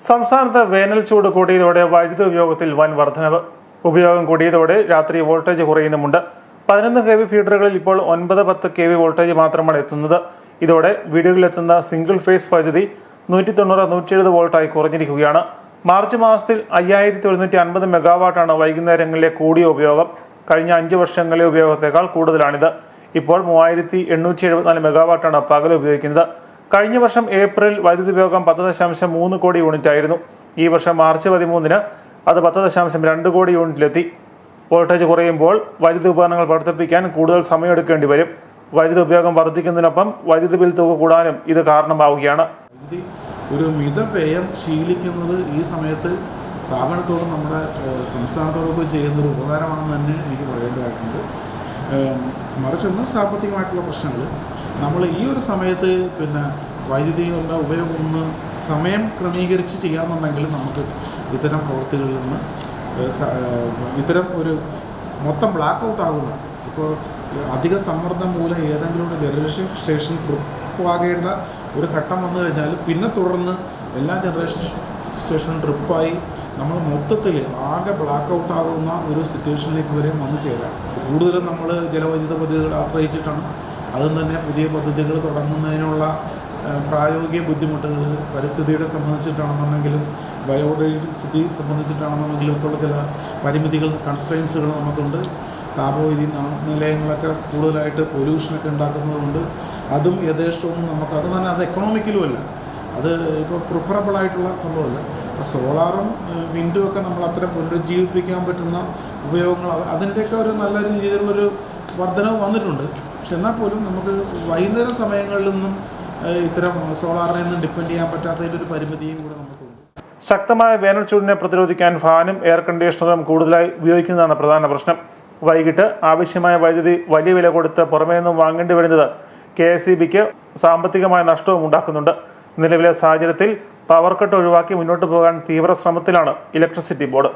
സംസ്ഥാനത്ത് വേനൽ ചൂട് കൂടിയതോടെ വൈദ്യുതി ഉപയോഗത്തിൽ വൻ വർധനവ്. ഉപയോഗം കൂടിയതോടെ രാത്രി വോൾട്ടേജ് കുറയുന്നുമുണ്ട്. പതിനൊന്ന് കെ വി ഫീഡറുകളിൽ ഇപ്പോൾ ഒൻപത് പത്ത് കെ വി വോൾട്ടേജ് മാത്രമാണ് എത്തുന്നത്. ഇതോടെ വീടുകളിലെത്തുന്ന സിംഗിൾ ഫേസ് വൈദ്യുതി നൂറ്റി തൊണ്ണൂറ് നൂറ്റി എഴുപത് വോൾട്ടായി കുറഞ്ഞിരിക്കുകയാണ്. മാർച്ച് മാസത്തിൽ അയ്യായിരത്തി ഒരുന്നൂറ്റി അൻപത് മെഗാവാട്ടാണ് വൈകുന്നേരങ്ങളിലെ കൂടിയ ഉപയോഗം. കഴിഞ്ഞ അഞ്ച് വർഷങ്ങളിലെ ഉപയോഗത്തേക്കാൾ കൂടുതലാണിത്. ഇപ്പോൾ മൂവായിരത്തി എണ്ണൂറ്റി എഴുപത്തിനാല് മെഗാവാട്ടാണ് പകൽ ഉപയോഗിക്കുന്നത്. കഴിഞ്ഞ വർഷം ഏപ്രിൽ വൈദ്യുതി ഉപയോഗം പത്ത് ദശാംശം മൂന്ന് കോടി യൂണിറ്റ് ആയിരുന്നു. ഈ വർഷം മാർച്ച് പതിമൂന്നിന് അത് പത്ത് ദശാംശം രണ്ട് കോടി യൂണിറ്റിലെത്തി. വോൾട്ടേജ് കുറയുമ്പോൾ വൈദ്യുതി ഉപകരണങ്ങൾ പ്രവർത്തിപ്പിക്കാൻ കൂടുതൽ സമയമെടുക്കേണ്ടി വരും. വൈദ്യുതി ഉപയോഗം വർദ്ധിക്കുന്നതിനൊപ്പം വൈദ്യുതി ബിൽ തുക കൂടാനും ഇത് കാരണമാവുകയാണ്. ഒരു മിതവ്യയം ശീലിക്കുന്നത് ഈ സമയത്ത് സ്ഥാപനത്തോടും നമ്മുടെ ചെയ്യുന്ന ചെയ്യുന്നൊരു ഉപകാരമാണെന്ന് തന്നെ എനിക്ക് പറയേണ്ടതായിട്ടുണ്ട്. മറിച്ചൊന്ന് സാമ്പത്തികമായിട്ടുള്ള പ്രശ്നങ്ങൾ. നമ്മൾ ഈ ഒരു സമയത്ത് പിന്നെ വൈദ്യുതിയുടെ ഉപയോഗം ഒന്ന് സമയം ക്രമീകരിച്ച് ചെയ്യാമെന്നുണ്ടെങ്കിൽ നമുക്ക് ഇത്തരം പ്രവൃത്തികളിൽ നിന്ന് ഇത്തരം ഒരു മൊത്തം ബ്ലാക്ക് ഔട്ട് ആകുന്ന ഇപ്പോൾ അധിക സമ്മർദ്ദം മൂലം ഏതെങ്കിലും ഒരു ജനറേഷൻ സ്റ്റേഷൻ ട്രിപ്പാകേണ്ട ഒരു ഘട്ടം വന്നു കഴിഞ്ഞാൽ പിന്നെ തുടർന്ന് എല്ലാ ജനറേഷൻ സ്റ്റേഷനും ട്രിപ്പായി നമ്മൾ മൊത്തത്തിൽ ആകെ ബ്ലാക്ക് ഔട്ട് ആകുന്ന ഒരു സിറ്റുവേഷനിലേക്ക് വരെ വന്നു ചേരാം. കൂടുതലും നമ്മൾ ജലവൈദ്യുത പദ്ധതികൾ ആശ്രയിച്ചിട്ടാണ്. അതും തന്നെ പുതിയ പദ്ധതികൾ തുടങ്ങുന്നതിനുള്ള പ്രായോഗിക ബുദ്ധിമുട്ടുകൾ പരിസ്ഥിതിയുടെ സംബന്ധിച്ചിട്ടാണെന്നുണ്ടെങ്കിലും ബയോഡൈവേഴ്സിറ്റി സംബന്ധിച്ചിട്ടാണെന്നുണ്ടെങ്കിലും ഇപ്പോൾ ചില പരിമിതികൾ കൺസ്ട്രെയിൻസുകൾ നമുക്കുണ്ട്. താപവൈദ്യുതി നിലയങ്ങളൊക്കെ കൂടുതലായിട്ട് പൊല്യൂഷനൊക്കെ ഉണ്ടാക്കുന്നതുകൊണ്ട് അതും യഥേഷ്ടമൊന്നും നമുക്ക് അത് തന്നെ അത് എക്കണോമിക്കലുമല്ല അത് ഇപ്പോൾ പ്രിഫറബിൾ ആയിട്ടുള്ള സംഭവമല്ല. ഇപ്പോൾ സോളാറും വിൻഡും ഒക്കെ നമ്മൾ അത്ര പുനരുജ്ജീവിപ്പിക്കാൻ പറ്റുന്ന ഉപയോഗങ്ങൾ അത് അതിന്റെയൊക്കെ ഒരു നല്ല രീതിയിലുള്ളൊരു വർധനവ് വന്നിട്ടുണ്ട്. പക്ഷെ എന്നാൽ പോലും നമുക്ക് വൈകുന്നേര സമയങ്ങളിലൊന്നും ഏഹ്, ഇത്തരം സോളാറിനെ ഒന്നും ഡിപ്പെൻഡ് ചെയ്യാൻ പറ്റാത്തതിന്റെ ഒരു പരിമിതിയും കൂടെ നമുക്കുണ്ട്. ശക്തമായ വേനൽ ചൂടിനെ പ്രതിരോധിക്കാൻ ഫാനും എയർ കണ്ടീഷണറും കൂടുതലായി ഉപയോഗിക്കുന്നതാണ് പ്രധാന പ്രശ്നം. വൈകിട്ട് ആവശ്യമായ വൈദ്യുതി വലിയ വില കൊടുത്ത് പുറമേ നിന്നും വാങ്ങേണ്ടി വരുന്നത് കെ എസ് ഇ ബിക്ക് സാമ്പത്തികമായ നഷ്ടവും ഉണ്ടാക്കുന്നുണ്ട്. നിലവിലെ സാഹചര്യത്തിൽ പവർ കട്ട് ഒഴിവാക്കി മുന്നോട്ട് പോകാൻ തീവ്ര ശ്രമത്തിലാണ് ഇലക്ട്രിസിറ്റി ബോർഡ്.